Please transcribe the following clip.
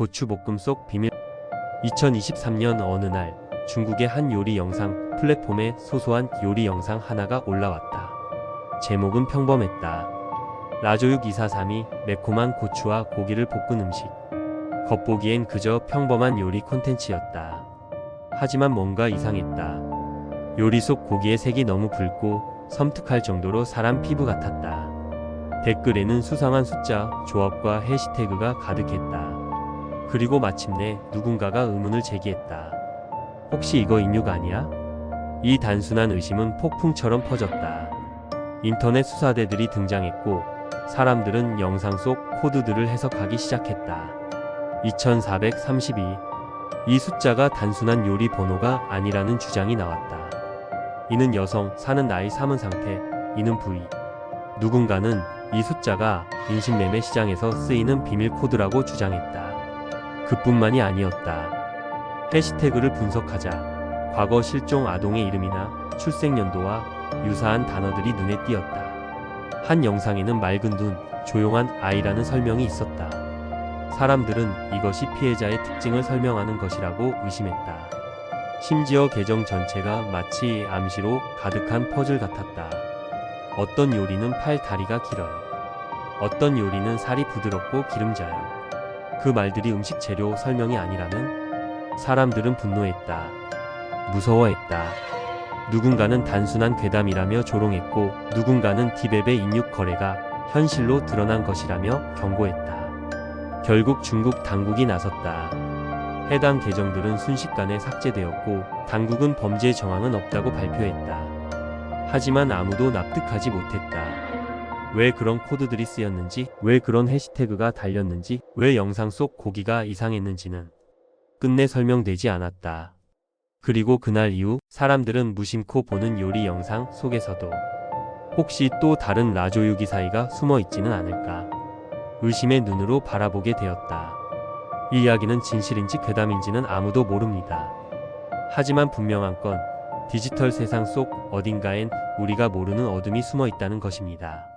고추볶음 속 비밀 2023년 어느 날 중국의 한 요리 영상 플랫폼에 소소한 요리 영상 하나가 올라왔다. 제목은 평범했다. 라조육 243이 매콤한 고추와 고기를 볶은 음식. 겉보기엔 그저 평범한 요리 콘텐츠였다. 하지만 뭔가 이상했다. 요리 속 고기의 색이 너무 붉고 섬뜩할 정도로 사람 피부 같았다. 댓글에는 수상한 숫자, 조합과 해시태그가 가득했다. 그리고 마침내 누군가가 의문을 제기했다. 혹시 이거 인육 아니야? 이 단순한 의심은 폭풍처럼 퍼졌다. 인터넷 수사대들이 등장했고 사람들은 영상 속 코드들을 해석하기 시작했다. 2432. 이 숫자가 단순한 요리 번호가 아니라는 주장이 나왔다. 이는 여성, 사는 나이, 삼은 상태, 이는 부위. 누군가는 이 숫자가 인신매매 시장에서 쓰이는 비밀 코드라고 주장했다. 그뿐만이 아니었다. 해시태그를 분석하자 과거 실종 아동의 이름이나 출생 연도와 유사한 단어들이 눈에 띄었다. 한 영상에는 맑은 눈, 조용한 아이라는 설명이 있었다. 사람들은 이것이 피해자의 특징을 설명하는 것이라고 의심했다. 심지어 계정 전체가 마치 암시로 가득한 퍼즐 같았다. 어떤 요리는 팔 다리가 길어요. 어떤 요리는 살이 부드럽고 기름져요. 그 말들이 음식 재료 설명이 아니라면 사람들은 분노했다. 무서워했다. 누군가는 단순한 괴담이라며 조롱했고 누군가는 티베베 인육 거래가 현실로 드러난 것이라며 경고했다. 결국 중국 당국이 나섰다. 해당 계정들은 순식간에 삭제되었고 당국은 범죄 정황은 없다고 발표했다. 하지만 아무도 납득하지 못했다. 왜 그런 코드들이 쓰였는지, 왜 그런 해시태그가 달렸는지, 왜 영상 속 고기가 이상했는지는 끝내 설명되지 않았다. 그리고 그날 이후 사람들은 무심코 보는 요리 영상 속에서도 혹시 또 다른 라조유기 사이가 숨어 있지는 않을까 의심의 눈으로 바라보게 되었다. 이 이야기는 진실인지 괴담인지는 아무도 모릅니다. 하지만 분명한 건 디지털 세상 속 어딘가엔 우리가 모르는 어둠이 숨어 있다는 것입니다.